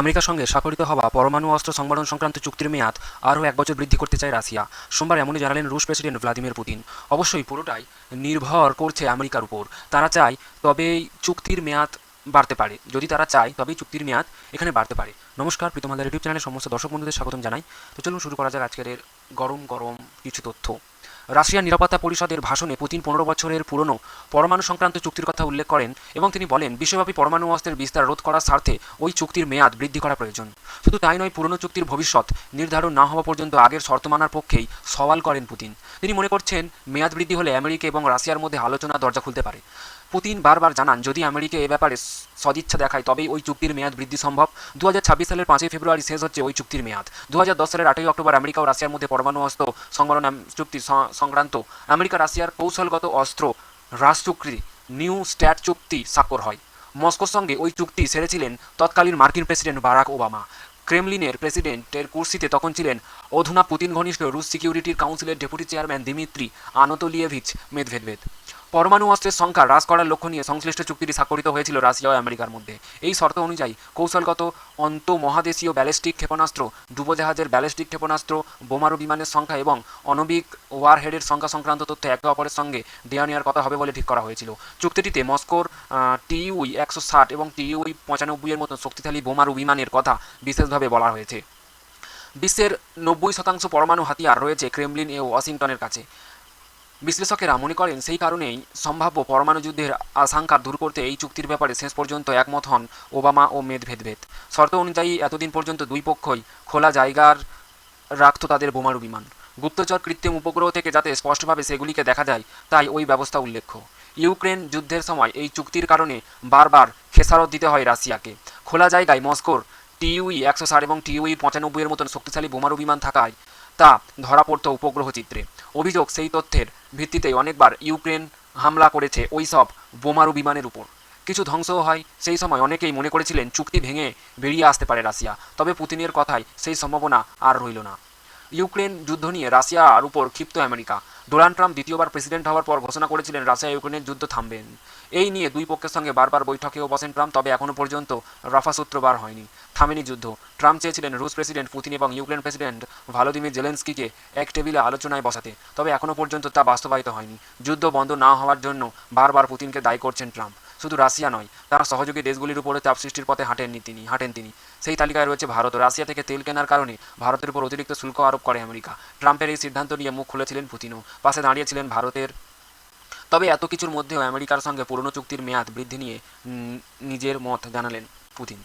আমেরিকার সঙ্গে স্বাক্ষরিত হওয়া পরমাণু অস্ত্র সংবরণ সংক্রান্ত চুক্তির মেয়াদ আরও এক বছর বৃদ্ধি করতে চায় রাশিয়া। সোমবার এমনই জানালেন রুশ প্রেসিডেন্ট ভ্লাদিমির পুতিন। অবশ্যই পুরোটাই নির্ভর করছে আমেরিকার উপর। তারা চায় তবেই চুক্তির মেয়াদ বাড়তে পারে। যদি তারা চায় তবেই চুক্তির মেয়াদ এখানে বাড়তে পারে। নমস্কার প্রীতমালার ইউটিউব চ্যানেলের সমস্ত দর্শক বন্ধুদের স্বাগতম জানাই। তো চলুন শুরু করা যাক আজকের গরম গরম কিছু তথ্য। রাশিয়ার নিরাপত্তা পরিষদের ভাষণে পুতিন পনেরো বছরের পুরনো পরমাণু সংক্রান্ত চুক্তির কথা উল্লেখ করেন এবং তিনি বলেন, বিশ্বব্যাপী পরমাণু অস্ত্রের বিস্তার রোধ করার স্বার্থে ওই চুক্তির মেয়াদ বৃদ্ধি করা প্রয়োজন। শুধু তাই নয়, পুরনো চুক্তির ভবিষ্যৎ নির্ধারণ না হওয়া পর্যন্ত আগের শর্ত মানার পক্ষেই সওয়াল করেন পুতিন। তিনি মনে করছেন, মেয়াদ বৃদ্ধি হলে আমেরিকা এবং রাশিয়ার মধ্যে আলোচনা দরজা খুলতে পারে। পুতিন বারবার জানান, যদি আমেরিকা এ ব্যাপারে সদিচ্ছা দেখায়, তবেই ওই চুক্তির মেয়াদ বৃদ্ধি সম্ভব। দু হাজার ছাব্বিশ সালের পাঁচই ফেব্রুয়ারি শেষ হচ্ছে ওই চুক্তির মেয়াদ। দু সালের আটই অক্টোবর আমেরিকা ও রাশিয়ার মধ্যে পরমাণু অস্ত্র আম- চুক্তি সংক্রান্ত। আমেরিকা, রাশিয়ার কৌশলগত অস্ত্র হ্রাস চুক্তি নিউ স্ট্যাট চুক্তি স্বাক্ষর হয়। মস্কোর সঙ্গে ওই চুক্তি সেরেছিলেন তৎকালীন মার্কিন প্রেসিডেন্ট বারাক ওবামা। ক্রেমলিনের প্রেসিডেন্টের কুর্সিতে তখন ছিলেন অধুনা পুতিন ঘনিষ্ঠ রুশ সিকিউরিটির কাউন্সিলের deputy chairman Dmitry Anatolyevich Medvedev. পরমাণু অস্ত্রের সংখ্যা হ্রাস করার লক্ষ্য নিয়ে সংশ্লিষ্ট চুক্তিটি স্বাক্ষরিত হয়েছিল রাশিয়া ও আমেরিকার মধ্যে। এই শর্ত অনুযায়ী কৌশলগত অন্তঃমহাদেশীয় ব্যালিস্টিক ক্ষেপণাস্ত্র, ডুবোজাহাজের ব্যালিস্টিক ক্ষেপণাস্ত্র, বোমারু বিমানের সংখ্যা এবং অনবিক ওয়ারহেডের সংখ্যা সংক্রান্ত তথ্য একে অপরের সঙ্গে দেওয়া নেওয়ার কথা হবে বলে ঠিক করা হয়েছিল। চুক্তিটিতে মস্কোর টিইউই একশো ষাট এবং টিইউই পঁচানব্বই এর মতো শক্তিশালী বোমারু বিমানের কথা বিশেষভাবে বলা হয়েছে। বিশ্বের নব্বই শতাংশ পরমাণু হাতিয়ার রয়েছে ক্রেমলিন ও ওয়াশিংটনের কাছে। বিশ্লেষকেরা মনে করেন সেই কারণেই সম্ভাব্য পরমাণু যুদ্ধের আশঙ্কা দূর করতে এই চুক্তির ব্যাপারে শেষ পর্যন্ত একমত হন ওবামা ও মেদভেদভেদ। শর্ত অনুযায়ী এতদিন পর্যন্ত দুই পক্ষই খোলা জায়গার রাখত তাদের বোমারু বিমান। গুপ্তচর কৃত্রিম উপগ্রহ থেকে যাতে স্পষ্টভাবে সেগুলিকে দেখা যায়, তাই ওই ব্যবস্থা উল্লেখ্য। ইউক্রেন যুদ্ধের সময় এই চুক্তির কারণে বারবার খেসারত দিতে হয় রাশিয়াকে। খোলা জায়গায় মস্কোর টিইউই একশো ষাট এবং টিইউই পঁচানব্বই এর মতন শক্তিশালী বোমারু বিমান থাকায় তা ধরা পড়ত উপগ্রহ চিত্রে। অভিযোগ সেই তথ্যের ভিত্তিতেই অনেকবার ইউক্রেন হামলা করেছে ওই সব বোমারু বিমানের উপর। কিছু ধ্বংসও হয়, সেই সময় অনেকেই মনে করেছিলেন চুক্তি ভেঙে বেরিয়ে আসতে পারে রাশিয়া, তবে পুতিনের কথায় সেই সম্ভাবনা আর রইল না। ইউক্রেন যুদ্ধ নিয়ে রাশিয়ার উপর ক্ষিপ্ত আমেরিকা ডোনাল্ড ট্রাম্প দ্বিতীয়বার প্রেসিডেন্ট হওয়ার পর ঘোষণা করেছিলেন, রাশিয়া ইউক্রেনের যুদ্ধ থামবেন এই নিয়ে দুই পক্ষের সঙ্গে বারবার বৈঠকেও বসেন ট্রাম্প, তবে এখনও পর্যন্ত রাফা সূত্র বার হয়নি। থামেনি যুদ্ধ। ট্রাম্প চেয়েছিলেন রুশ প্রেসিডেন্ট পুতিন এবং ইউক্রেন প্রেসিডেন্ট ভালোদিমির জেলেন্সকিকে এক টেবিলে আলোচনায় বসাতে, তবে এখনও পর্যন্ত তা বাস্তবায়িত হয়নি। যুদ্ধ বন্ধ না হওয়ার জন্য বারবার পুতিনকে দায়ী করছেন ট্রাম্প। শুধু রাশিয়া নয়, তারা সহযোগী দেশগুলির উপরে চাপ সৃষ্টির পথে হাঁটেননি তিনি, হাঁটেন তিনি। সেই তালিকায় রয়েছে ভারত। রাশিয়া থেকে তেল কেনার কারণে ভারতের উপর অতিরিক্ত শুল্ক আরোপ করে আমেরিকা। ট্রাম্পের এই সিদ্ধান্ত নিয়ে মুখ খুলেছিলেন পুতিনও। পাশে দাঁড়িয়েছিলেন ভারতের। তবে এত কিছুর মধ্যেও আমেরিকার সঙ্গে পুরনো চুক্তির মেয়াদ বৃদ্ধি নিয়ে নিজের মত জানালেন পুতিন।